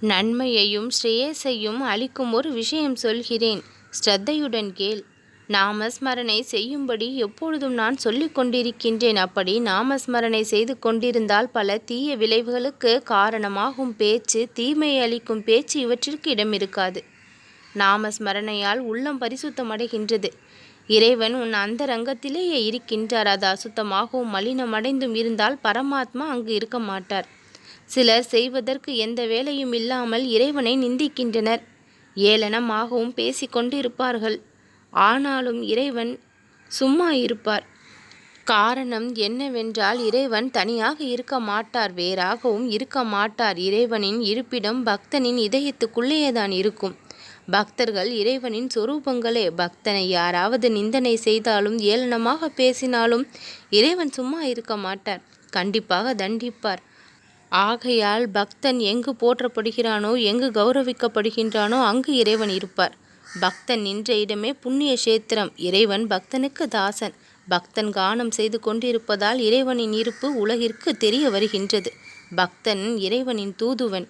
நன்மையையும் ஸ்ரேயஸையும் அளிக்கும் ஒரு விஷயம் சொல்கிறேன். ஸ்ரத்தையுடன் கேள். நாமஸ்மரணை செய்யும்படி எப்பொழுதும் நான் சொல்லிக் கொண்டிருக்கின்றேன். அப்படி நாமஸ்மரணை செய்து கொண்டிருந்தால் பல தீய விளைவுகளுக்கு காரணமாகும் பேச்சு தீமை அளிக்கும் பேச்சு இவற்றிற்கு இடம் இருக்காது நாமஸ்மரணையால் உள்ளம் பரிசுத்தமடைகின்றது. இறைவன் உன் அந்தரங்கத்திலேயே இருக்கின்றார். அது அசுத்தமாகவும் மலினமடைந்தும் இருந்தால் பரமாத்மா அங்கு இருக்க மாட்டார். சிலர் செய்வதற்கு எந்த வேலையும் இல்லாமல் இறைவனை நிந்திக்கின்றனர். ஏளனமாகவும் பேசிக்கொண்டு இருப்பார்கள் ஆனாலும் இறைவன் சும்மா இருப்பார். காரணம் என்னவென்றால் இறைவன் தனியாக இருக்க மாட்டார் வேறாகவும் இருக்க மாட்டார். இறைவனின் இருப்பிடம் பக்தனின் இதயத்துக்குள்ளேயேதான் இருக்கும். பக்தர்கள் இறைவனின் சொரூபங்களே. பக்தனை யாராவது நிந்தனை செய்தாலும் ஏளனமாக பேசினாலும் இறைவன் சும்மா இருக்க மாட்டார். கண்டிப்பாக தண்டிப்பார். ஆகையால் பக்தன் எங்கு போற்றப்படுகிறானோ எங்கு கௌரவிக்கப்படுகின்றானோ அங்கு இறைவன் இருப்பார். பக்தன் நின்ற இடமே புண்ணிய கஷேத்திரம். இறைவன் பக்தனுக்கு தாசன். பக்தன் கானம் செய்து கொண்டிருப்பதால் இறைவனின் இருப்பு உலகிற்கு தெரிய வருகின்றது. பக்தன் இறைவனின் தூதுவன்.